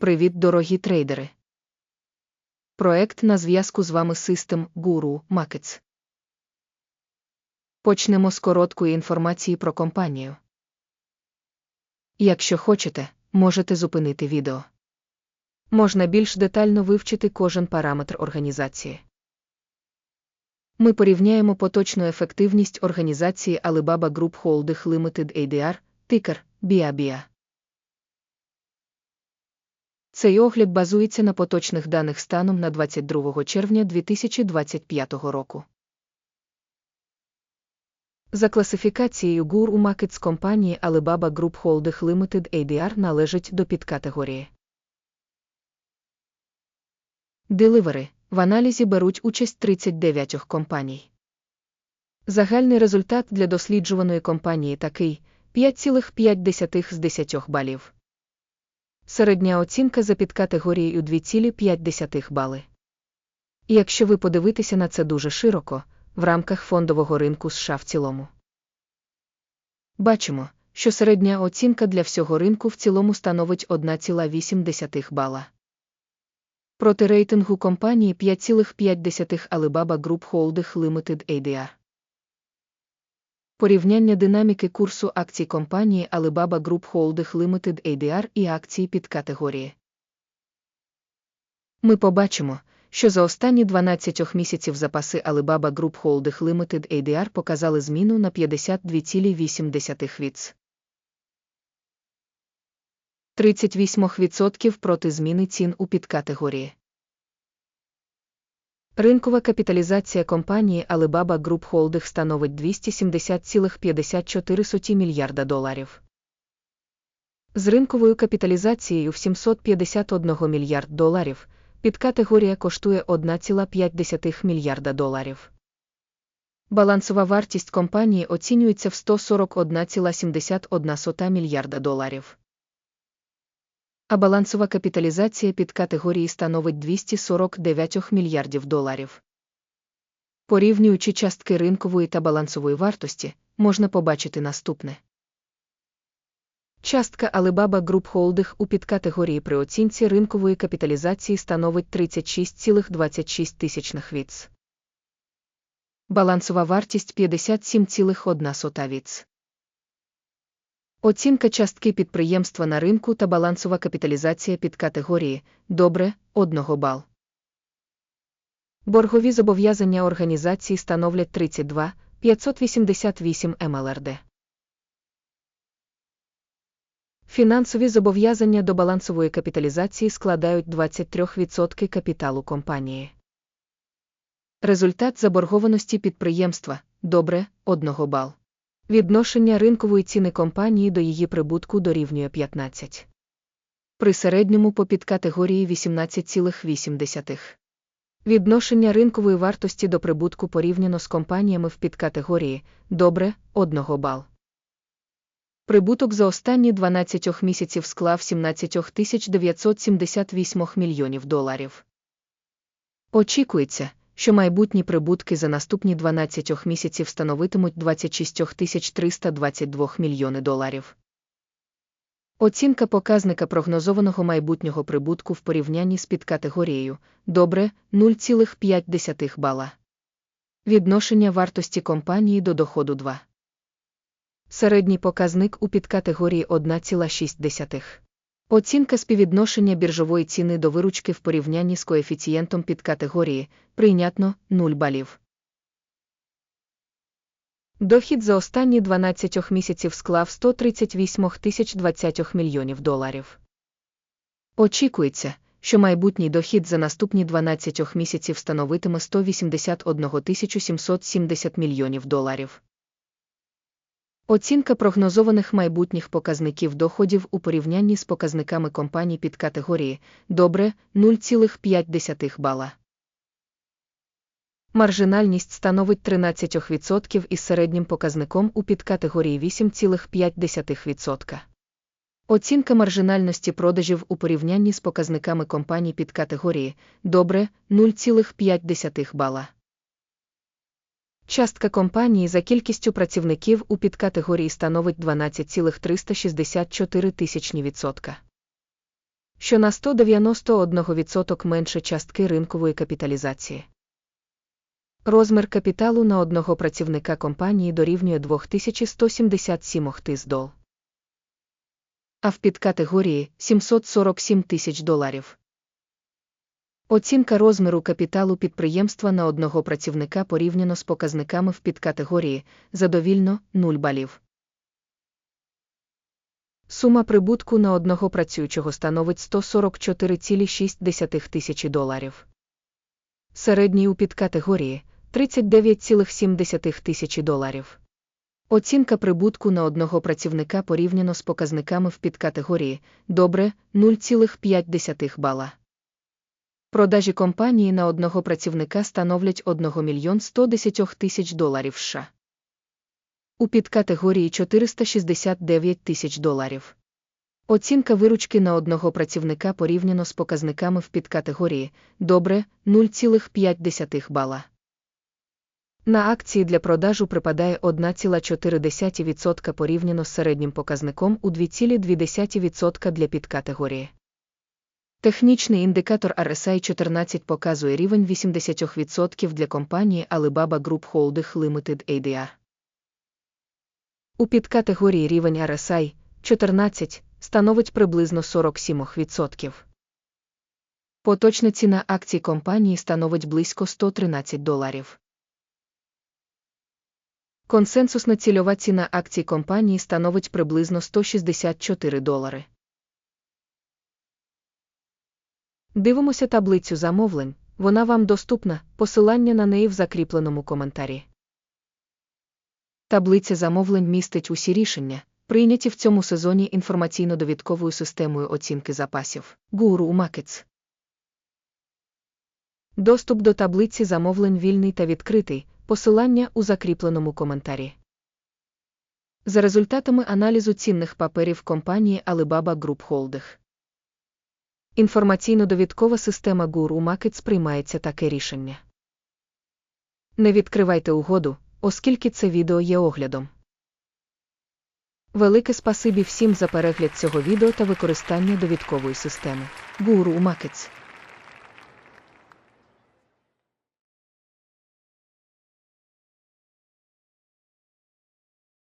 Привіт, дорогі трейдери! Проект на зв'язку з вами System Guru Markets. Почнемо з короткої інформації про компанію. Якщо хочете, можете зупинити відео. Можна більш детально вивчити кожен параметр організації. Ми порівняємо поточну ефективність організації Alibaba Group Holding Limited ADR, тикер BIABIA. Цей огляд базується на поточних даних станом на 22 червня 2025 року. За класифікацією GUR у Markets компанії Alibaba Group Holding Limited ADR належить до підкатегорії. Деливери в аналізі беруть участь 39 компаній. Загальний результат для досліджуваної компанії такий 5,5 з 10 балів. Середня оцінка за підкатегорією 2,5 бали. Якщо ви подивитеся на це дуже широко, в рамках фондового ринку США в цілому. Бачимо, що середня оцінка для всього ринку в цілому становить 1,8 бала. Проти рейтингу компанії 5,5 Alibaba Group Holding Limited ADR. Порівняння динаміки курсу акцій компанії Alibaba Group Holding Limited ADR і акції під категорії. Ми побачимо, що за останні 12 місяців запаси Alibaba Group Holding Limited ADR показали зміну на 52,8 віц. 38% проти зміни цін у підкатегорії. Ринкова капіталізація компанії Alibaba Group Holding становить 270,54 мільярда доларів. З ринковою капіталізацією в 751 мільярд доларів підкатегорія коштує 1,5 мільярда доларів. Балансова вартість компанії оцінюється в 141,71 мільярда доларів а балансова капіталізація під категорії становить 249 мільярдів доларів. Порівнюючи частки ринкової та балансової вартості, можна побачити наступне. Частка Alibaba Group Holding у підкатегорії при оцінці ринкової капіталізації становить 36,26 віц. Балансова вартість 57,1 віц. Оцінка частки підприємства на ринку та балансова капіталізація під категорії добре 1 бал. Боргові зобов'язання організації становлять 32 588 МЛРД. Фінансові зобов'язання до балансової капіталізації складають 23% капіталу компанії. Результат заборгованості підприємства добре 1 бал. Відношення ринкової ціни компанії до її прибутку дорівнює 15. При середньому по підкатегорії 18,8. Відношення ринкової вартості до прибутку порівняно з компаніями в підкатегорії добре 1 бал. Прибуток за останні 12 місяців склав 17 978 мільйонів доларів. Очікується, що майбутні прибутки за наступні 12 місяців становитимуть 26 322 мільйони доларів. Оцінка показника прогнозованого майбутнього прибутку в порівнянні з підкатегорією добре 0,5 бала. Відношення вартості компанії до доходу 2. Середній показник у підкатегорії 1,6. Оцінка співвідношення біржової ціни до виручки в порівнянні з коефіцієнтом підкатегорії прийнятно 0 балів. Дохід за останні 12 місяців склав 138 тисяч 20 мільйонів доларів. Очікується, що майбутній дохід за наступні 12 місяців становитиме 181 770 мільйонів доларів. Оцінка прогнозованих майбутніх показників доходів у порівнянні з показниками компаній під категорії добре 0,5 бала. Маржинальність становить 13% із середнім показником у підкатегорії 8,5%. Оцінка маржинальності продажів у порівнянні з показниками компаній під категорії добре 0,5 бала. Частка компанії за кількістю працівників у підкатегорії становить 12,364 тисячні відсотка. що на 191% менше частки ринкової капіталізації. Розмір капіталу на одного працівника компанії дорівнює 2177 тис дол. А в підкатегорії 747 тисяч доларів. Оцінка розміру капіталу підприємства на одного працівника порівняно з показниками в підкатегорії задовільно 0 балів. Сума прибутку на одного працюючого становить 144,6 тисячі доларів. Середній у підкатегорії 39,7 тисячі доларів. Оцінка прибутку на одного працівника порівняно з показниками в підкатегорії добре 0,5 бала. Продажі компанії на одного працівника становлять 1 мільйон 110 тисяч доларів США. У підкатегорії 469 тисяч доларів. Оцінка виручки на одного працівника порівняно з показниками в підкатегорії добре 0,5 бала. На акції для продажу припадає 1,4% порівняно з середнім показником у 2,2% для підкатегорії. Технічний індикатор RSI 14 показує рівень 80% для компанії Alibaba Group Holding Limited ADR. У підкатегорії рівень RSI 14 становить приблизно 47%. Поточна ціна акцій компанії становить близько 113 доларів. Консенсусна цільова ціна акцій компанії становить приблизно 164 долари. Дивимося таблицю замовлень, вона вам доступна, посилання на неї в закріпленому коментарі. Таблиця замовлень містить усі рішення, прийняті в цьому сезоні інформаційно-довідковою системою оцінки запасів Guru Markets. Доступ до таблиці замовлень вільний та відкритий, посилання у закріпленому коментарі. За результатами аналізу цінних паперів компанії Alibaba Group Holding. Інформаційно-довідкова система Guru Markets сприймається таке рішення. Не відкривайте угоду, оскільки це відео є оглядом. Велике спасибі всім за перегляд цього відео та використання довідкової системи Guru Markets.